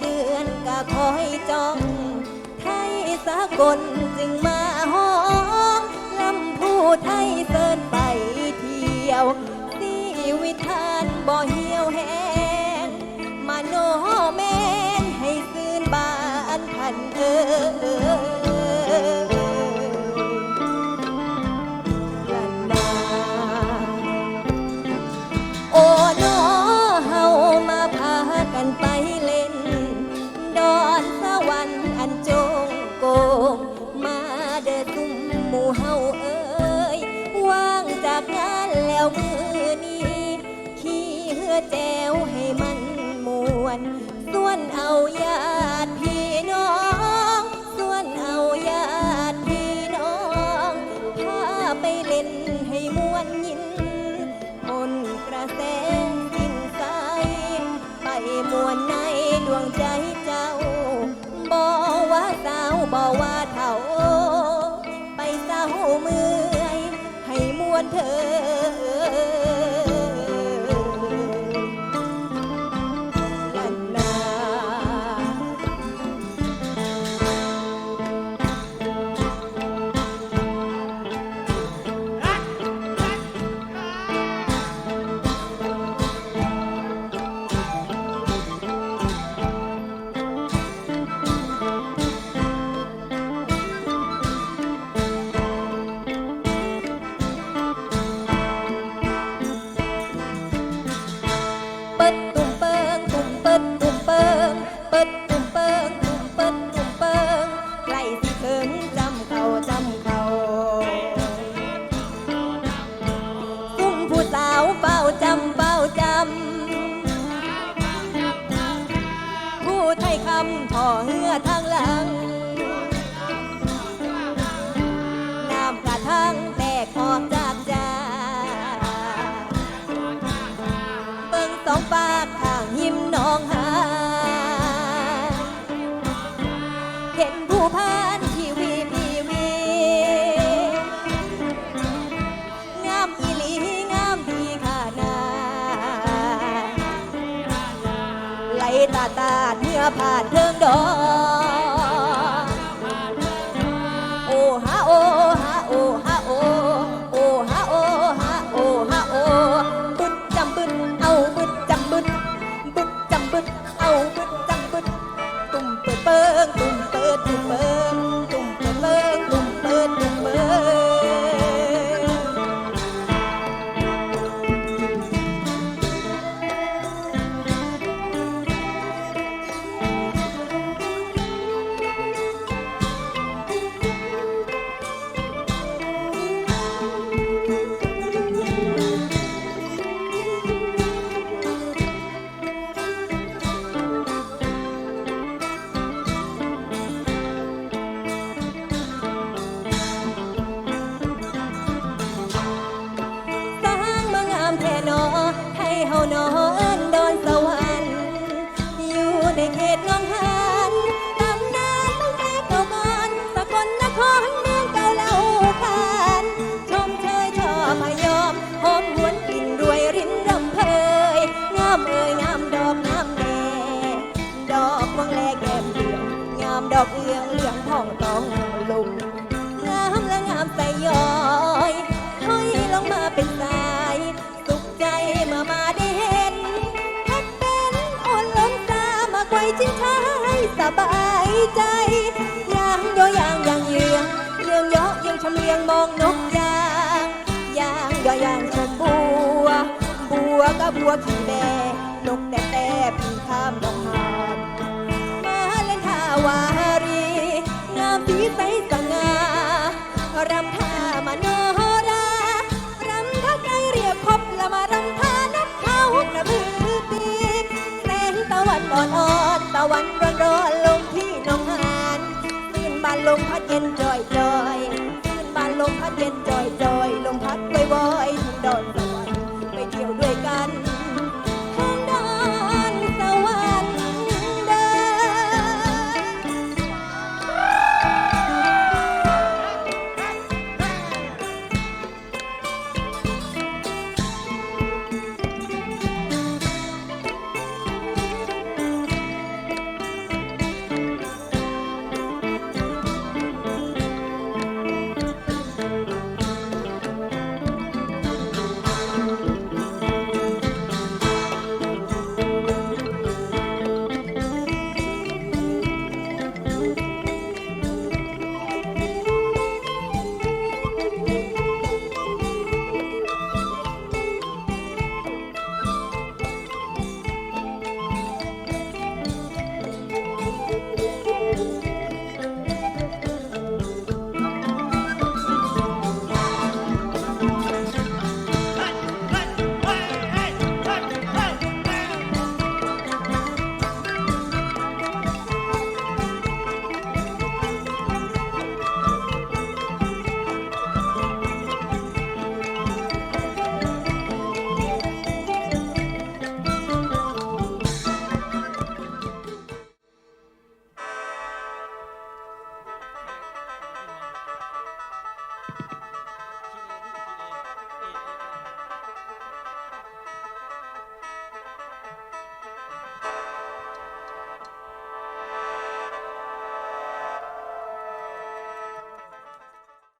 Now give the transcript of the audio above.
เดือนก็คอยจ้องไทยสากลจึงมาห้องลำพูไทยเสินไปเที่ยวสีวิทานบ่เหี่ยวแห้งมาโนแมนให้ซื่นบานพันเออ ส่วนเอาญาติพี่น้องส่วนเอาญาติพี่น้องพาไปเล่นให้มวนยินมนกระแสสิ้นสายไปมวนในดวงใจเจ้าบอกว่าสาวบอกว่าเท่า ไปเศร้าเมื่อยให้มวนเธอำท่อเหือทางหลัง น้ำกระทั่งแตกออกจากใจเบิ่งสองปากทางหิมน้องหา เห็นผู้พาน ผ่านเทิงดอโอฮาโอฮาโอฮาโอโอฮาโอฮาโอฮาโอบึดจำบึดเอาบึดจำบึดบึดจำบึดเอาบึดจำบึดตุ่มเปิดเปิงตุ่ม นอนดอนสวรรค์อยู่ในเขตหน้องหานตำนานตั้งแต่เก่าก่อนสกลนครเมืองเก่าเล่าขานชมเชยชอบพยอมหอมหวนกลิ่นรวยรินรำเพยงามเอ่ยงามดอกงามแดงดอกมวงแลแก้มเหลืองงามดอกเอืองเหลืองทองตองลุง ชำเลียงมองนกยางยางก็ยางชนบัว บัวก็บัวขี่แม่นกแต่แต่ปีข้ามดอกหาดมาเล่นท่าวารีงามผีใสสง่ารำท่ามโนรารำท่าไกลเรียบคบละมารำท่านับเขากระพือรือปีกแสงตะวันอ่อนออตะวันร้อนร้อนลงที่นองหานสิ้นบานลงพัดเย็นจอยจอย love